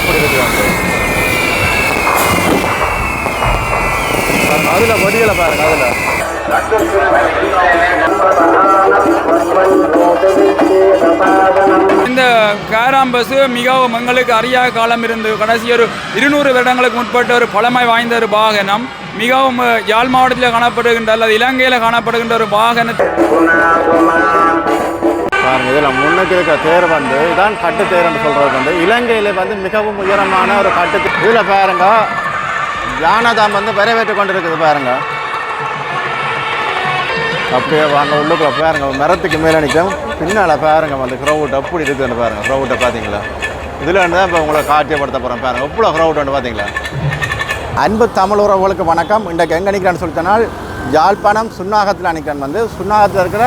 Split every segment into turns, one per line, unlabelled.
அப்படி இருக்குது பாருங்க அதில் வடிகளை பாருங்க அதில்.
இந்த கேரம் பஸ் மிகவும் எங்களுக்கு அறியாத காலம் இருந்து கடைசி ஒரு இருநூறு வருடங்களுக்கு முற்பட்ட ஒரு பழமை வாய்ந்த ஒரு வாகனம். மிகவும் யாழ் மாவட்டத்தில் காணப்படுகின்ற அல்லது இலங்கையில் காணப்படுகின்ற ஒரு வாகனத்தை
பாருங்கள் இதில் முன்னுக்கு இருக்க தேர் வந்து இதான் கட்டு தேர்ன்னு சொல்கிறது வந்து இலங்கையில் வந்து மிகவும் உயரமான ஒரு கட்டு இதில் பாருங்க யானதாம் வந்து வரவேற்று கொண்டு இருக்குது பாருங்க. அப்படியே வாங்க உள்ளுக்குள்ள பாருங்க மரத்துக்கு மேலே நிற்கும். பின்னால் பாருங்க வந்து க்ரௌட் அப்படி இருக்குதுன்னு பாருங்க க்ரௌட்டை பார்த்தீங்களா? இதில் தான் இப்போ உங்களை காட்சியப்படுத்த போகிறேன் பாருங்கள் எவ்வளோ க்ரௌட்னு பார்த்தீங்களா? அன்பு தமிழ் உறவுகளுக்கு வணக்கம். இன்றைக்கு எங்கே நிற்கிறேன்னு சொன்னால் யாழ்ப்பாணம் சுன்னாகத்தில் நிற்கிறேன் வந்து சுன்னாகத்தில் இருக்கிற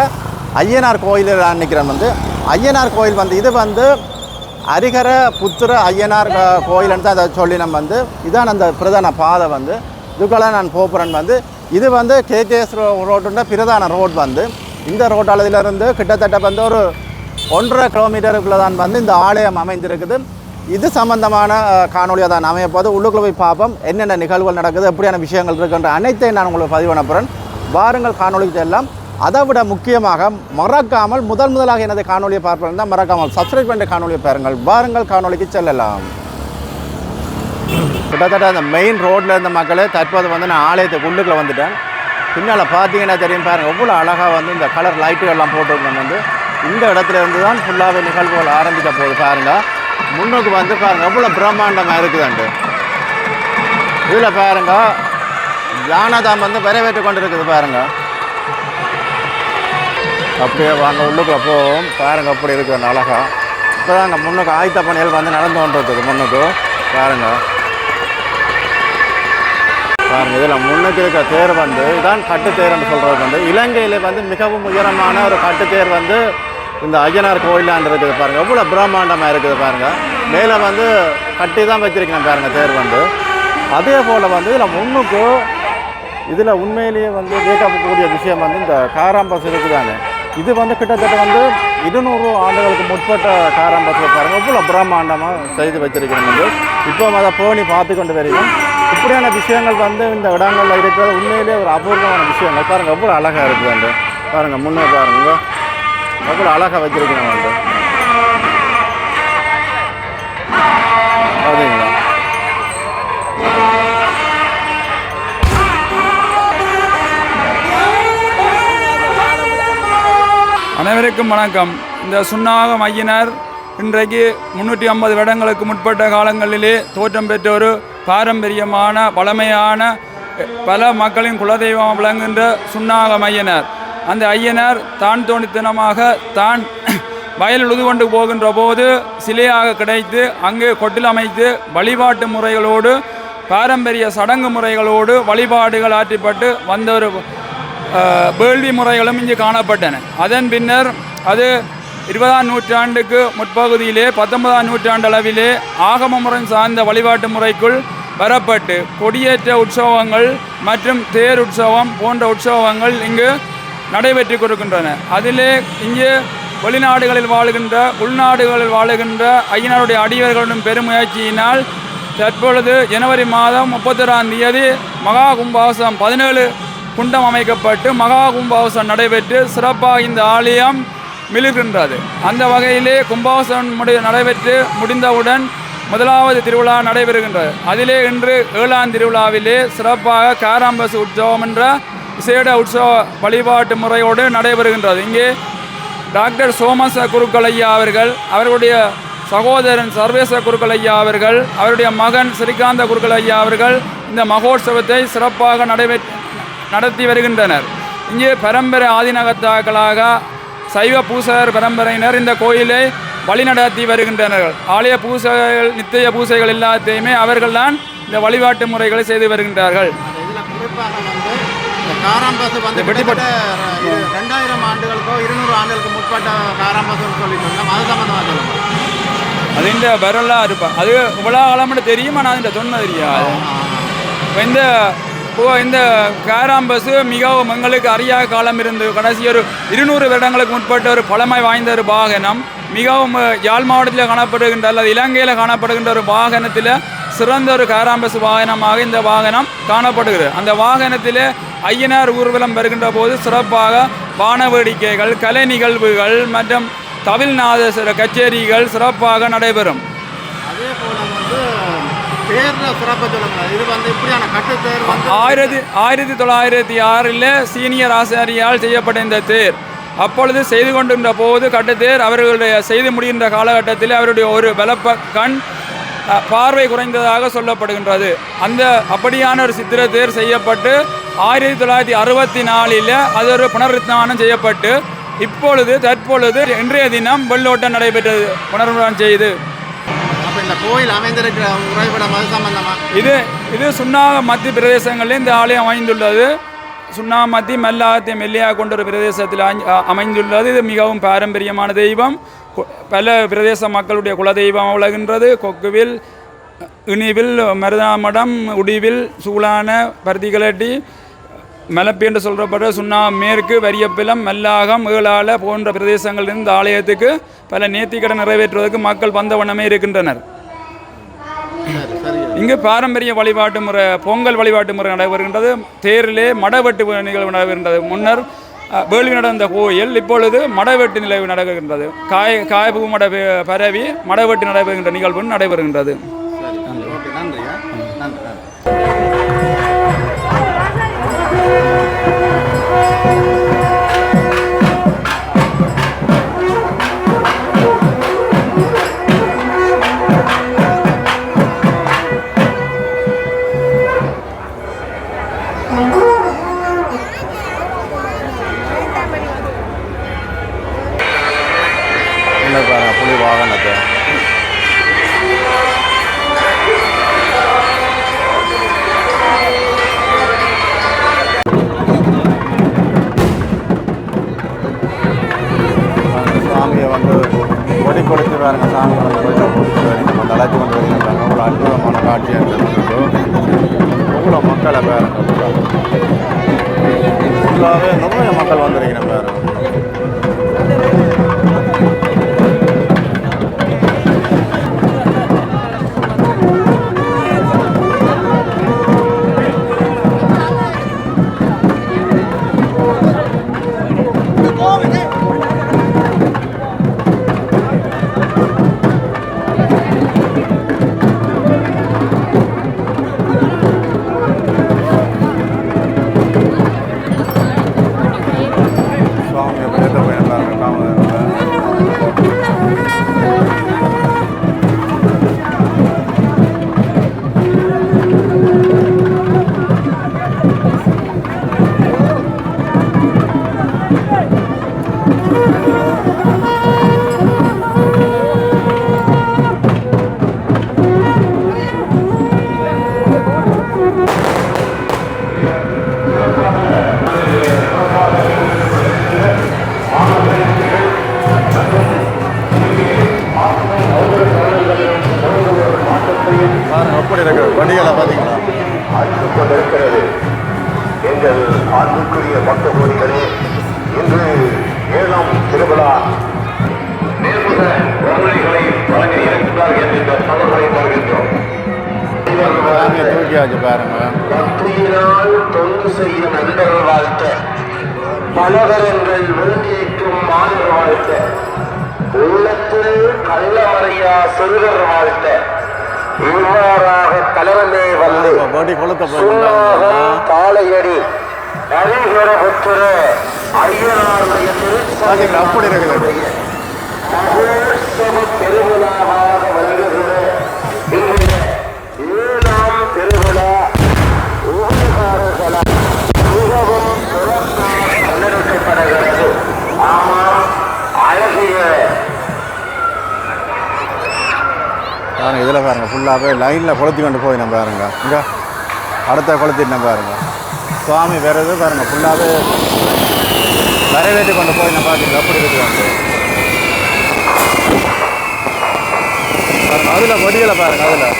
ஐயனார் கோயிலில் நினைக்கிறேன் வந்து. ஐயனார் கோயில் வந்து இது வந்து அரிகர புத்திர ஐயனார் கோயில்னு தான் அதை சொல்லி நம்ம வந்து. இதான் அந்த பிரதான பாதை வந்து. இதுக்கெல்லாம் நான் போகிறேன் வந்து. இது வந்து கேகேஎஸ் ரோடுன்ற பிரதான ரோட் வந்து. இந்த ரோட்டாளதிலிருந்து கிட்டத்தட்ட வந்து ஒரு ஒன்றரை கிலோமீட்டருக்குள்ளே தான் வந்து இந்த ஆலயம் அமைந்திருக்குது. இது சம்பந்தமான காணொலியாக தான் அமைய போது உள்ளுக்குள்ள போய் பார்ப்போம். என்னென்ன நிகழ்வுகள் நடக்குது எப்படியான விஷயங்கள் இருக்குன்ற அனைத்தையும் நான் உங்களுக்கு பதிவு பண்ண போகிறேன் வாருங்கள் காணொலிக்கு எல்லாம் அதை விட முக்கியமாக மறக்காமல் முதல் முதலாக எனது காணொலியை பார்ப்பேன் தான் மறக்காமல் சப்ஸ்கிரைப் பண்ணுற காணொலியை பாருங்கள். வாருங்கள் காணொலிக்கு செல்லலாம். கிட்டத்தட்ட அந்த மெயின் ரோட்டில் இருந்த மக்களே தற்போது வந்து நான் ஆலயத்தை குண்டுக்குள்ளே வந்துட்டேன். பின்னால் பார்த்தீங்கன்னா தெரியும் பாருங்கள் எவ்வளோ அழகாக வந்து இந்த கலர் லைட்டுகள்லாம் போட்டுருக்கோம் வந்து. இந்த இடத்துல இருந்து தான் ஃபுல்லாகவே நிகழ்வுகள் ஆரம்பிக்க போகுது பாருங்க. முன்னுக்கு வந்து பாருங்க எவ்வளோ பிரம்மாண்டமாக இருக்குதுண்டு இதில் பாருங்க யானதாம் வந்து வரவேற்று கொண்டு இருக்குது பாருங்க. அப்படியே வாங்க உள்ளுக்குள்ள போவோம். பாருங்க அப்படி இருக்குது அழகா. இப்போ தாங்க முன்னுக்கு ஆயத்த பணிகள் வந்து நடந்து கொண்டிருக்குது முன்னுக்கு. பாருங்க. பாருங்க இதில் முன்னுக்கு இருக்க தேர் வந்து இதான் கட்டு சொல்கிறது வந்து இலங்கையில் வந்து மிகவும் உயரமான ஒரு கட்டுத்தேர் வந்து இந்த ஐயனார் கோயிலாண்டு இருக்குது பாருங்க. எவ்வளோ பிரம்மாண்டமாக இருக்குது பாருங்க. மேலே வந்து கட்டி தான் வச்சிருக்கேன் பாருங்க தேர் வந்து. அதே போல் வந்து இதில் முன்னுக்கு இதில் உண்மையிலேயே வந்து வியக்கக்கூடிய விஷயம் வந்து இந்த காராம்பஸ் இருக்குதாங்க இது வந்து கிட்டத்தட்ட வந்து இருநூறு ஆண்டுகளுக்கு முற்பட்ட காரம்பத்தில் பாருங்கள் இவ்வளோ பிரம்மாண்டமாக செய்து வச்சிருக்கிறோம் வந்து இப்போ அதை போனி பார்த்து கொண்டு வரீங்க இப்படியான விஷயங்கள் வந்து இந்த இடங்களில் இருக்கிற உண்மையிலே ஒரு அபூர்வமான விஷயங்கள். பாருங்கள் எவ்வளோ அழகாக இருக்குது வந்து பாருங்கள் முன்னே பாருங்க. எவ்வளோ அழகாக வச்சிருக்கிறோம் வந்து பார்த்தீங்களா
அனைவருக்கும் வணக்கம். இந்த சுன்னாக மையினர் இன்றைக்கு முன்னூற்றி ஐம்பது வருடங்களுக்கு முற்பட்ட காலங்களிலே தோற்றம் பெற்ற ஒரு பாரம்பரியமான பழமையான பல மக்களின் குலதெய்வம் விளங்குகின்ற சுன்னாக மையனர். அந்த ஐயனர் தான் தோணித்தனமாக தான் வயல் உழுது கொண்டு போகின்ற போது சிலையாக கிடைத்து அங்கே கொட்டில் அமைத்து வழிபாட்டு முறைகளோடு பாரம்பரிய சடங்கு முறைகளோடு வழிபாடுகள் ஆற்றப்பட்டு வந்த ஒரு வேள்வி முறைகளும் இங்கு காணப்பட்டன. அதன் பின்னர் அது இருபதாம் நூற்றாண்டுக்கு முற்பகுதியிலே பத்தொன்பதாம் நூற்றாண்டு அளவிலே ஆகம முறை சார்ந்த வழிபாட்டு முறைக்குள் வரப்பட்டு கொடியேற்ற உற்சவங்கள் மற்றும் தேர் உற்சவம் போன்ற உற்சவங்கள் இங்கு நடைபெற்று கொடுக்கின்றன அதிலே இங்கு வெளிநாடுகளில் வாழுகின்ற உள்நாடுகளில் வாழுகின்ற ஐயனாருடைய அடியவர்களுடன் பெருமுயற்சியினால் தற்பொழுது ஜனவரி மாதம் முப்பத்தொராம் தேதி மகா கும்பாசம் பதினேழு குண்டம் அமைக்கப்பட்டு மகா கும்பாசம் நடைபெற்று சிறப்பாக இந்த ஆலயம் மிளுகின்றது அந்த வகையிலே கும்பாசம் முடி நடைபெற்று முடிந்தவுடன் முதலாவது திருவிழா நடைபெறுகின்றது. அதிலே இன்று ஏழாம் திருவிழாவிலே சிறப்பாக காராம்பசு உற்சவம் என்ற விசேட உற்சவ வழிபாட்டு முறையோடு நடைபெறுகின்றது. இங்கே டாக்டர் சோமச குருக்கள் ஐயா அவர்கள் அவர்களுடைய சகோதரன் சர்வேச குருக்கள் ஐயா அவர்கள் அவருடைய மகன் ஸ்ரீகாந்த குருக்கள் ஐயா அவர்கள் இந்த மகோற்சவத்தை சிறப்பாக நடைபெற் நடத்தி வருகின்றனர். இங்கே பரம்பரை ஆதினகத்தாக்களாக சைவ பூசகர் பரம்பரையினர் இந்த கோயிலை வழிநடத்தி வருகின்றனர். ஆலய பூசைகள் நித்திய பூசைகள் எல்லாத்தையுமே அவர்கள்தான் இந்த வழிபாட்டு முறைகளை செய்து வருகின்றார்கள்.
அது சம்மந்தமாக சொல்லுங்க.
அது இந்த வரலாறு அது இவ்வளோ காலம்னு தெரியும் ஆனால் அதில் சொன்னது தெரியாது இந்த இந்த இப்போ இந்த மிகவும் எங்களுக்கு அறியாத காலம் இருந்து கடைசி ஒரு இருநூறு வருடங்களுக்கு முற்பட்ட ஒரு பழமை வாய்ந்த ஒரு வாகனம். மிகவும் யாழ் மாவட்டத்தில் காணப்படுகின்ற அல்லது இலங்கையில் காணப்படுகின்ற ஒரு வாகனத்தில் சிறந்த ஒரு காராம்பஸ் வாகனமாக இந்த வாகனம் காணப்படுகிறது. அந்த வாகனத்தில் ஐயனார் ஊர்வலம் வருகின்ற போது சிறப்பாக வான வேடிக்கைகள் கலை நிகழ்வுகள் மற்றும் தமிழ்நாத கச்சேரிகள் சிறப்பாக நடைபெறும்.
அதே போல வந்து
ஆயிரத்தி ஆயிரத்தி தொள்ளாயிரத்தி ஆறில் சீனியர் ஆசாரியால் செய்யப்பட்ட இந்த தேர். அப்பொழுது செய்து கொண்டிருந்த போது கட்டுத்தேர் அவர்களுடைய செய்து முடிகின்ற காலகட்டத்தில் அவருடைய ஒரு வெளப்ப கண் பார்வை குறைந்ததாக சொல்லப்படுகின்றது. அந்த அப்படியான ஒரு சித்திர தேர் செய்யப்பட்டு ஆயிரத்தி தொள்ளாயிரத்தி அறுபத்தி நாலில் அது ஒரு புனருத்தானம் செய்யப்பட்டு இப்பொழுது தற்பொழுது இன்றைய தினம் வெள்ளோட்டம் நடைபெற்றது புனருத்தானம் செய்து.
இந்த கோயில் அமைந்திருக்கிற உறைவிடம் அது சம்பந்தமாக
இது இது சுண்ணாக மத்திய பிரதேசங்களில் இந்த ஆலயம் அமைந்துள்ளது. சுண்ணாமத்தி மெல்லாகத்தை மெல்லியாக கொண்ட ஒரு பிரதேசத்தில் அமைந்துள்ளது. இது மிகவும் பாரம்பரியமான தெய்வம். கொ- பல பிரதேச மக்களுடைய குலதெய்வம் விளகின்றது கொக்குவில் இனிவில் மருதாமடம் உடிவில் சூளான பருத்திகளட்டி மலப்பி என்று சொல்றப்பட்ட சுண்ணா மேற்கு வரியப்பிலம் மல்லாகம் ஏழால போன்ற பிரதேசங்களிலிருந்து ஆலயத்துக்கு பல நேர்த்திக்கடன் நிறைவேற்றுவதற்கு மக்கள் வந்த வண்ணமே இருக்கின்றனர். இங்கு பாரம்பரிய வழிபாட்டு முறை பொங்கல் வழிபாட்டு முறை நடைபெறுகின்றது. தேரிலே மடவெட்டு நிகழ்வு நடைபெறுகின்றது. முன்னர் வேள்வி நடந்த கோயில் இப்பொழுது மடவெட்டு நிகழ்வு நடைபெறுகின்றது காய் காய்பூ மட பரவி மடவெட்டு நடைபெறுகின்ற நிகழ்வு நடைபெறுகின்றது.
பாருங்க சாமி வந்து கோயிலில் கொடுத்து வரீங்க நம்ம தலைச்சு கொண்டு வரீங்க அவ்வளோ அற்புதமான காட்சியாக இருந்தது அவ்வளோ மக்களை பாருங்க ஃபுல்லாகவே நிறைய மக்கள் வந்திருக்கிறேன் பாருங்க வண்டிகளை பார்த்தீங்களா?
அன்பு கொண்டிருக்கிறது எங்கள் அன்புக்குரிய பக்த கோடிகளே இன்று ஏழாம் திருவிழா. நேர்முக உரைகளை வழங்க இருக்கிறார்கள் என்ற தகவலை
தூக்கியாச்சு பாருங்க.
பக்தியினால் தொண்டு செய்யும் நண்பர்கள் வாழ்த்த பலவரங்கள் விருந்தேற்றும் மாணவர் வாழ்த்த உள்ளத்தில் கள்ளமறையா சிறுவர் வாழ்த்த இவ்வாறாக தலைவமே வந்து. தாளையடி நரிகர புத்திர ஐயனாருடைய
அப்படி இருக்குது
மகோத்சவ திருவிழாவாக வருகிறது. ஏழாம் திருவிழா ஊர்காரர்களால் மிகவும் சிறப்பாக கொண்டாடப்படுகிறது ஆமாம்
பாருங்க இதில் பாருங்கள் ஃபுல்லாகவே லைனில் கொளுத்தி கொண்டு போய் நம்ம பாருங்க. இங்கே அடுத்த கொளுத்திட்டு பாருங்க. சுவாமி வேறு எதுவும் பாருங்கள் ஃபுல்லாகவே வரவேற்று கொண்டு போய் நம்ம பார்த்து அப்படி இருக்கு அதில் கொடிகளை பாருங்கள் அதில்.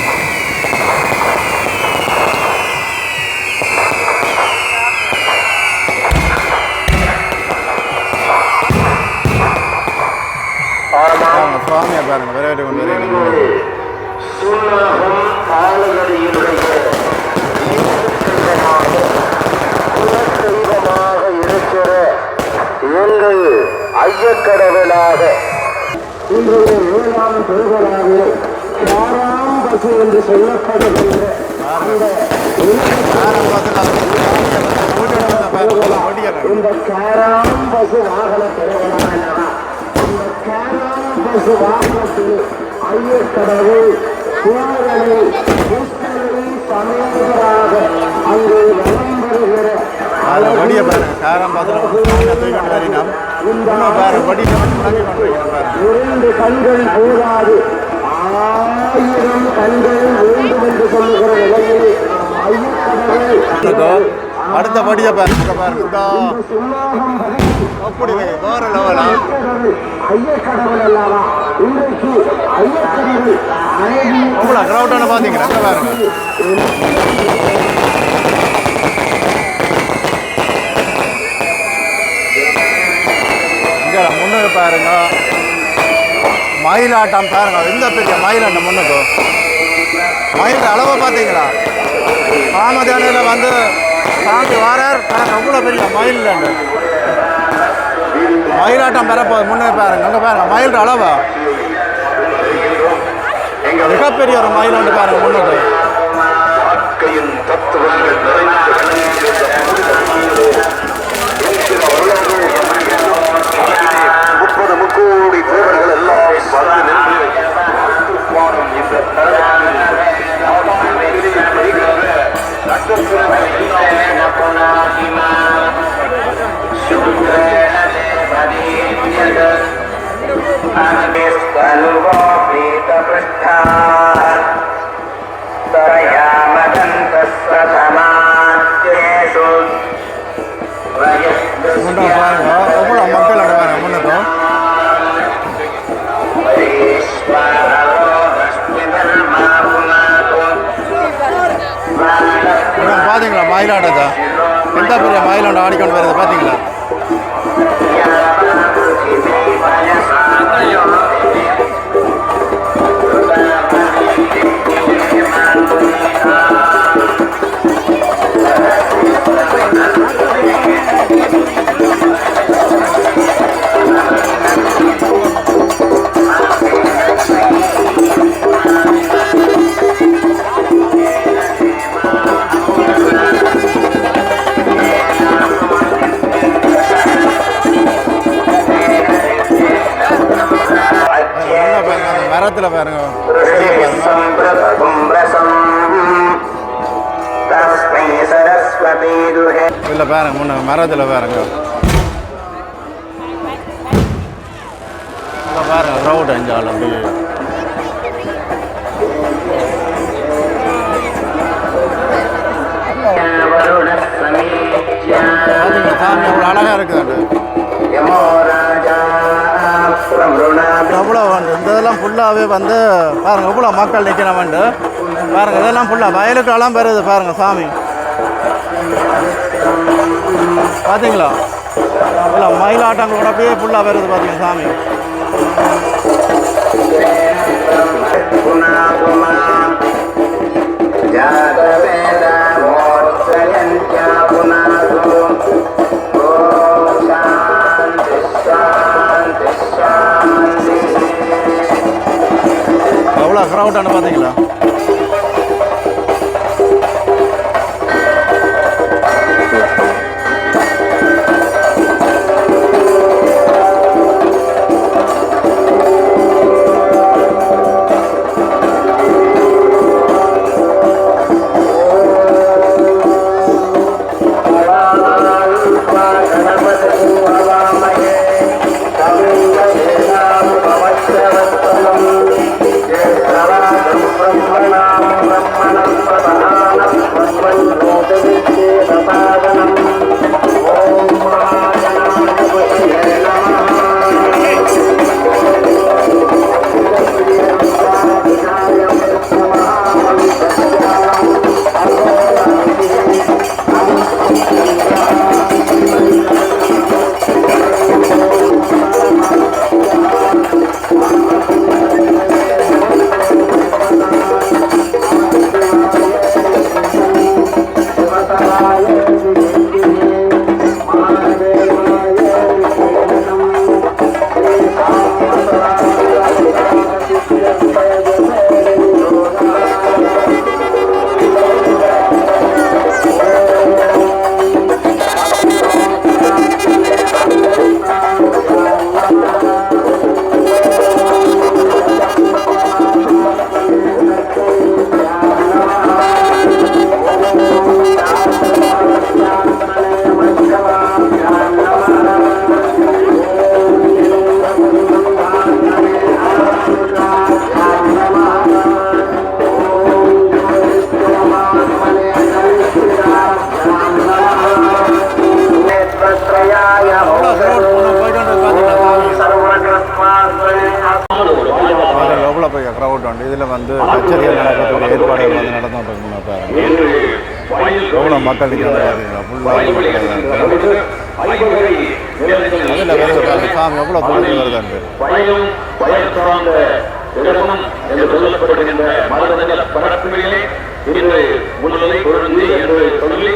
உலகம் ஆளுநடியினுடைய தெய்வமாக இருக்கிற எங்கள்
ஐயக்கடவுளாக. இன்றைய வேளாண் பெருவராக யாராம் பசு என்று சொல்லப்படுகின்ற இந்த காராம் பசு வாகன பெருவராக இந்த காராம் பசு வாகனத்தில் ஐயக்கடவுள் சூழலை கிருஷ்ணனை சமேதராக அங்கு வலம் வருகிற
வடிய பாருங்க. காரம் இன்னும் பாரு பாருங்க.
இரண்டு கண்கள் போதாது. ஆயிரம் கண்கள் வேண்டும் என்று சொல்லுகிற நிலையில் ஐயக்கடவுள்
அடுத்த படிய பாருங்க பாருங்க இதோ அப்படி வேற லெவலா அவ்வளோ பாருங்க. இங்கே முன்னுக்கு பாருங்க. மயிலாட்டம் பாருங்க. எந்த பெரிய மயிலாட்டம் முன்னுக்கு மயில் அளவை பார்த்தீங்களா காமதேனையில் வந்து பார்த்து வாரார். பாருங்க அவ்வளோ பெரிய மயில் மயிலாட்டம் பெறப்போகுது முன்னே பாருங்க. அங்கே பாருங்க. மயில் அளவா? மிகப்பெரிய ஒரு மயில் வந்து பாருங்க முன்னுக்கு. எந்த பெரிய மயிலாட்டம் ஆடிக்கொண்டு வருது பார்த்தீங்களா பக்கத்தில் பாருங்க. இதில் பாருங்க முன்ன மரத்தில் பாருங்க. இதில் பாருங்க க்ரௌட் அஞ்சாள் அப்படியே பார்த்தீங்களா இருக்குது எவ்வளோ வந்து இந்த இதெல்லாம் ஃபுல்லாகவே வந்து பாருங்க எவ்வளோ மக்கள் நிற்கிறவன்ட்டு பாருங்க இதெல்லாம் ஃபுல்லாக வயலுக்கெல்லாம் பெறுது பாருங்க சாமி. பார்த்தீங்களா இல்லை மயிலாட்டங்களோட அப்படியே ஃபுல்லாக வருது பார்த்தீங்க சாமி. எவ்வளோ க்ரௌட்டான பார்த்தீங்களா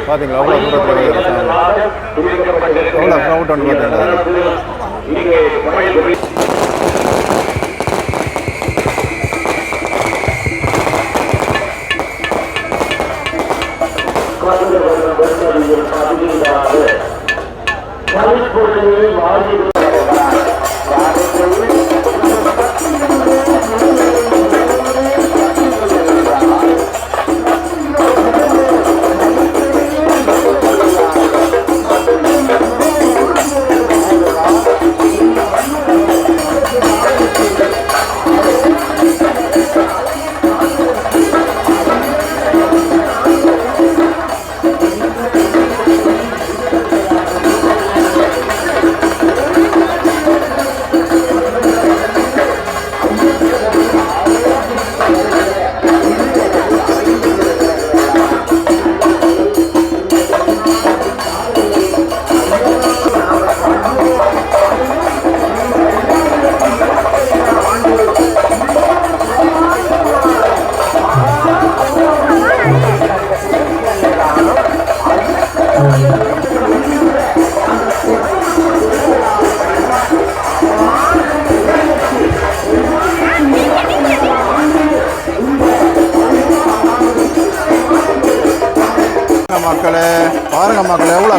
பார்த்தீங்களா எவ்வளோ தூரத்தில் எவ்வளோ க்ரௌட் ஒன்று பார்த்தீங்களா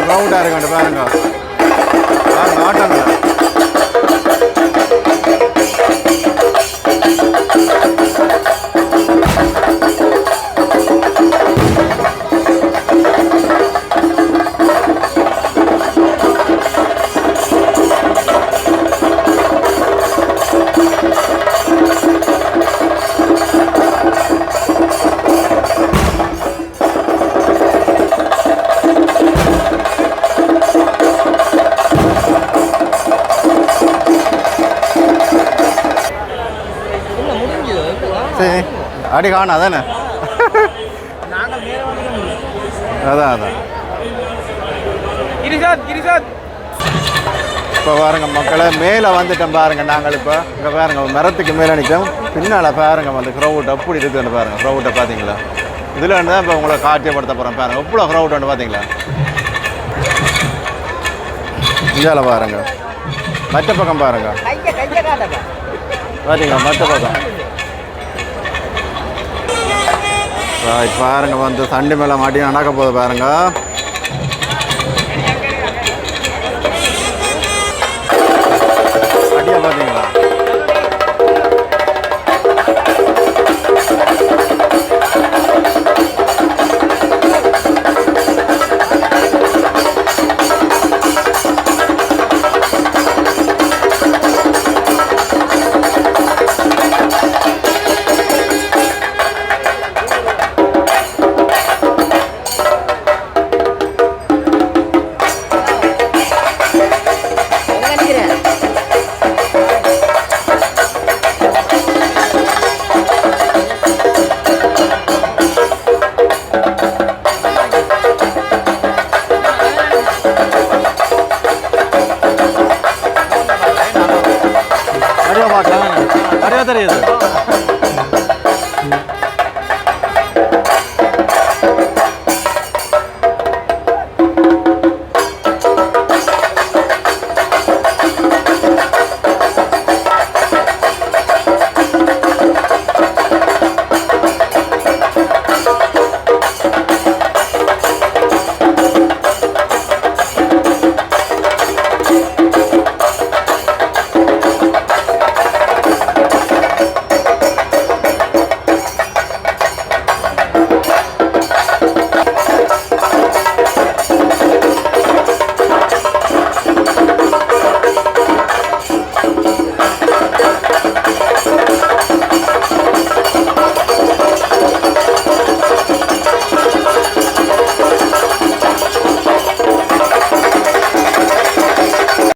மக்களே எவ்வளோ இருக்காண்டு பாருங்க. அடி காணா அதானே? அதான் அதான். இப்போ பாருங்க மக்களே மேலே வந்துட்டோம் பாருங்க நாங்கள் இப்போ. இங்கே பாருங்க மரத்துக்கு மேலே நிற்கும் பின்னால் பாருங்க வந்து க்ரௌட் அப்படி இருக்குன்னு பாருங்க க்ரௌட்டை பார்த்தீங்களா இதில் தான் இப்போ உங்களை காட்சியப்படுத்த போகிறேன் பாருங்க. எவ்வளோ க்ரௌட் வந்து பார்த்தீங்களா இந்தியாவில் பாருங்க. மற்ற பக்கம் பாருங்க. பார்த்தீங்களா மற்ற பக்கம்? இப்போ பாருங்க வந்து சண்டி மேலே மாட்டி நடக்க போகுது பாருங்க.